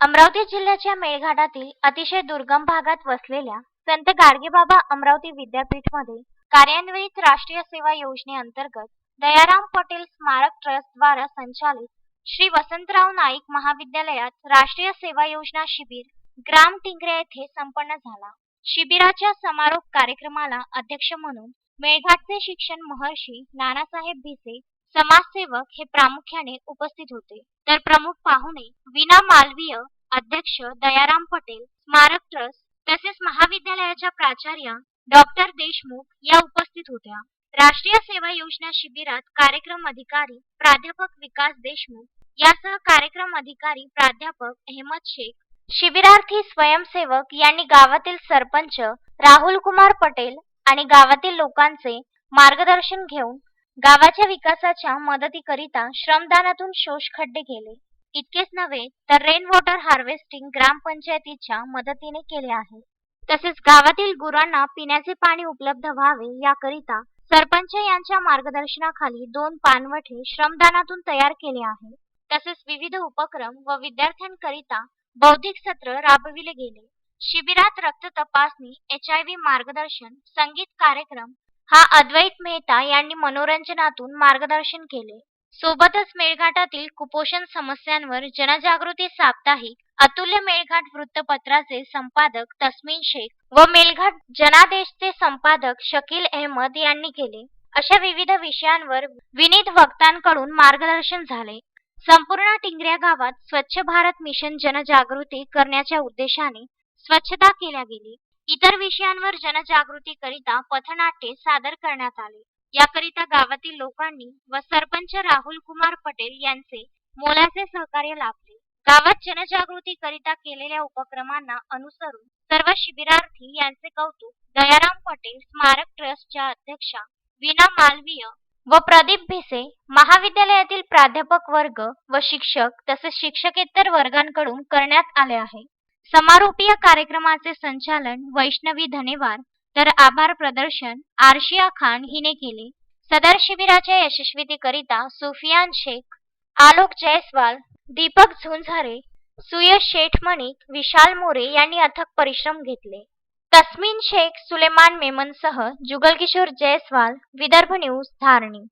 अमरावती जिल्ह्याच्या मेळघाटातील अतिशय दुर्गम भागात वसलेल्या संत गाडगेबाबा अमरावती विद्यापीठमध्ये कार्यान्वित राष्ट्रीय सेवा योजनेअंतर्गत दयाराम पटेल स्मारक ट्रस्ट द्वारा संचालित श्री वसंतराव नाईक महाविद्यालयात राष्ट्रीय सेवा योजना शिबिर ग्राम टिंगरे येथे संपन्न झाला. शिबिराच्या समारोप कार्यक्रमाला अध्यक्ष म्हणून मेळघाटचे शिक्षण महर्षी नानासाहेब भिसे समाजसेवक हे प्रामुख्याने उपस्थित होते. तर प्रमुख पाहुणे विना मालवीय अध्यक्ष दयाराम पटेल स्मारक ट्रस्ट तसेच महाविद्यालयाच्या प्राचार्य डॉक्टर देशमुख या उपस्थित होत्या. राष्ट्रीय सेवा योजना शिबिरात कार्यक्रम अधिकारी प्राध्यापक विकास देशमुख यासह कार्यक्रम अधिकारी प्राध्यापक अहमद शेख शिबिरार्थी स्वयंसेवक यांनी गावातील सरपंच राहुल कुमार पटेल आणि गावातील लोकांचे मार्गदर्शन घेऊन गावाच्या विकासाच्या मदतीकरिता श्रमदानातून शोषखड्डे केले. इतकेच नव्हे तर रेन वॉटर हार्वेस्टिंग ग्रामपंचायतीच्या मदतीने केले आहे. तसेच गावातील गुरांना पिण्याचे पाणी उपलब्ध व्हावे याकरिता सरपंच यांच्या मार्गदर्शनाखाली दोन पानवठे श्रमदानातून तयार केले आहे. तसेच विविध उपक्रम व विद्यार्थ्यांकरिता बौद्धिक सत्र राबविले गेले. शिबिरात रक्त तपासणी एच आय व्ही मार्गदर्शन संगीत कार्यक्रम हा अद्वैत मेहता यांनी मनोरंजनातून मार्गदर्शन केले. सोबतच मेळघाटातील कुपोषण समस्यांवर जनजागृती साप्ताहिक अतुल्य मेळघाट वृत्तपत्राचे संपादक तस्मिन शेख व मेळघाट जनादेशचे संपादक शकील अहमद यांनी केले. अशा विविध विषयांवर विनीत वक्तांकडून मार्गदर्शन झाले. संपूर्ण टिंगऱ्या गावात स्वच्छ भारत मिशन जनजागृती करण्याच्या उद्देशाने स्वच्छता केल्या गेली. इतर विषयांवर जनजागृती करिता पथनाट्ये सादर करण्यात आले. याकरिता गावातील लोकांनी व सरपंच राहुल कुमार पटेल यांचे मोलाचे सहकार्य लाभले. गावात जनजागृती करिता केलेल्या उपक्रमांना अनुसरून सर्व शिबिरार्थी यांचे कौतुक दयाराम पटेल स्मारक ट्रस्टच्या अध्यक्षा विना मालवीय व प्रदीप भिसे महाविद्यालयातील प्राध्यापक वर्ग व शिक्षक तसेच शिक्षकेतर वर्गांकडून करण्यात आले आहे. समारोपीय कार्यक्रमाचे संचालन वैष्णवी धनेवार तर आभार प्रदर्शन आर्शिया खान हिने केले. सदर शिबिराच्या यशस्वीतेकरिता सुफियान शेख आलोक जयस्वाल दीपक झुंझारे सुयश शेठमणिक विशाल मोरे यांनी अथक परिश्रम घेतले. तस्मिन शेख सुलेमान मेमनसह जुगलकिशोर जयस्वाल विदर्भ न्यूज धारणी.